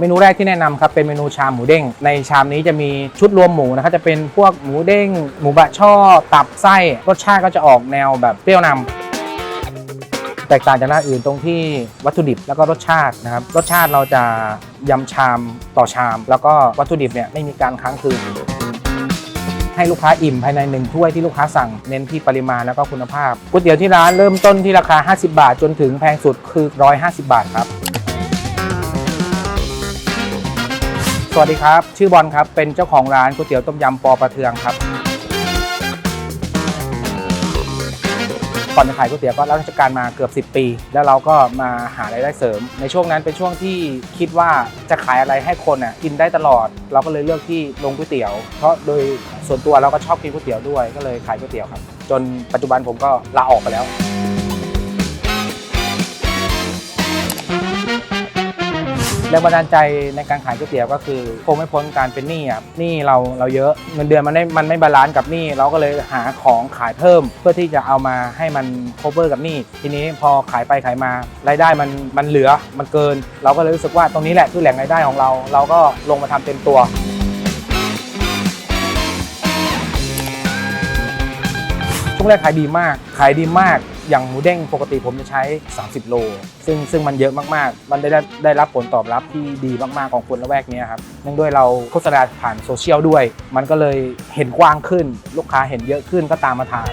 เมนูแรกที่แนะนำครับเป็นเมนูชามหมูเด้ง ในชามนี้จะมีชุดรวมหมูนะครับจะเป็นพวกหมูเด้ง หมูบะช่อ ตับไส้รสชาติก็จะออกแนวแบบเปรี้ยวนำแตกต่างจากร้านอื่นตรงที่วัตถุดิบแล้วก็รสชาตินะครับ รสชาติเราจะยำชามต่อชาม แล้วก็วัตถุดิบเนี่ยไม่มีการค้างคืน ให้ลูกค้าอิ่มภายในหนึ่งถ้วยที่ลูกค้าสั่งเน้นที่ปริมาณแล้วก็คุณภาพก๋วยเตี๋ยวที่ร้านเริ่มต้นที่ราคา 50 บาท จนถึงแพงสุดคือ 150 บาทครับ สวัสดีครับ ชื่อบอลครับ เป็นเจ้าของร้านก๋วยเตี๋ยวต้มยำปอประเทืองครับ ก่อนจะขายก๋วยเตี๋ยวก็รับราชการมาเกือบ 10 ปี แล้วเราก็มาหารายได้เสริม ในช่วงนั้นเป็นช่วงที่คิดว่าจะขายอะไรให้คนอะกินได้ตลอด เราก็เลยเลือกที่ลงก๋วยเตี๋ยว เพราะโดยส่วนตัวเราก็ชอบกินก๋วยเตี๋ยวด้วย ก็เลยขายก๋วยเตี๋ยวครับ จนปัจจุบันผมก็ลาออกไปแล้ว แรงบันดาลใจในการขายก๋วยเตี๋ยวก็คือคงไม่พ้นการเป็นหนี้อะหนี้เราเราเยอะเงินเดือนมันไม่มันไม่บาลานซ์กับหนี้เราก็เลยหาของขายเพิ่ม เพื่อที่จะเอามาให้มัน cover กับหนี้ทีนี้พอขายไปขายมารายได้มันมันเหลือมันเกิน เราก็เลยรู้สึกว่าตรงนี้แหละคือแหล่งรายได้ของเรา เราก็ลงมาทำเต็มตัว ช่วงแรกขายดีมากขายดีมากอย่างหมูเด้งปกติผมจะใช้ 30 โล ซึ่งซึ่งมันเยอะมากๆ มันได้ได้ได้รับผลตอบรับที่ดีมากๆของคนละแวกนี้ครับเนื่องด้วยเราโฆษณาผ่านโซเชียลด้วย มันก็เลยเห็นกว้างขึ้น ลูกค้าเห็นเยอะขึ้นก็ตามมาทาน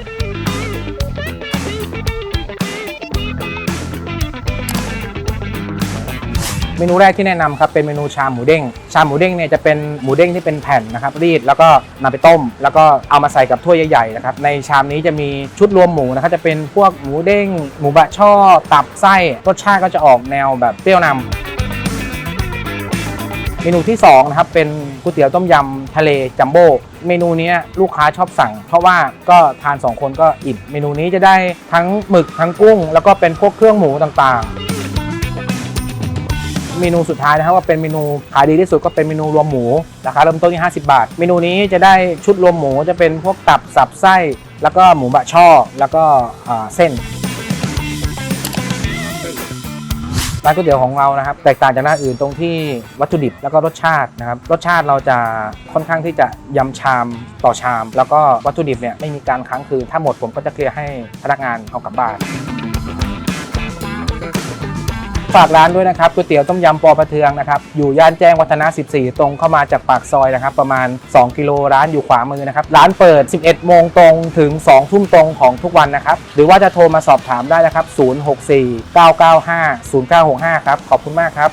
เมนูแรกที่แนะนำครับเป็นเมนูชามหมูเด้ง ชามหมูเด้งเนี่ยจะเป็นหมูเด้งที่เป็นแผ่นนะครับรีดแล้วก็นำไปต้ม แล้วก็เอามาใส่กับถ้วยใหญ่ๆนะครับในชามนี้จะมีชุดรวมหมูนะครับจะเป็นพวกหมูเด้ง หมูบะช่อ ตับไส้รสชาติก็จะออกแนวแบบเปรี้ยวนำเมนูที่สองนะครับเป็นก๋วยเตี๋ยวต้มยำทะเลจัมโบ้เมนูนี้ลูกค้าชอบสั่ง เพราะว่าก็ทานสองคนก็อิ่มเมนูนี้จะได้ทั้งหมึกทั้งกุ้ง แล้วก็เป็นพวกเครื่องหมูต่างๆ เมนูสุดท้ายนะครับว่าเป็นเมนูขายดีที่สุดก็เป็นเมนูรวมหมูราคาเริ่มต้นที่ 50 บาท เมนูนี้จะได้ชุดรวมหมูจะเป็นพวกตับสับไส้ แล้วก็หมูบะช่อ แล้วก็เส้นร้านก๋วยเตี๋ยวของเรานะครับแตกต่างจากร้านอื่นตรงที่วัตถุดิบแล้วก็รสชาตินะครับรสชาติเราจะค่อนข้างที่จะยำชามต่อชาม แล้วก็วัตถุดิบเนี่ยไม่มีการค้างคืนถ้าหมดผมก็จะเคลียร์ให้พนักงานเอากลับบ้าน ฝากร้านด้วยนะครับก๋วยเตี๋ยวต้มยำปอประเทืองนะครับอยู่ย่านแจ้งวัฒนะ 14 ตรงเข้ามาจากปากซอยนะครับประมาณ 2 กิโลร้านอยู่ขวามือนะครับร้านเปิด 11 โมงตรงถึง 2 ทุ่มตรงของทุกวันนะครับหรือว่าจะโทรมาสอบถามได้นะครับ 064 995 0965 ครับขอบคุณมากครับ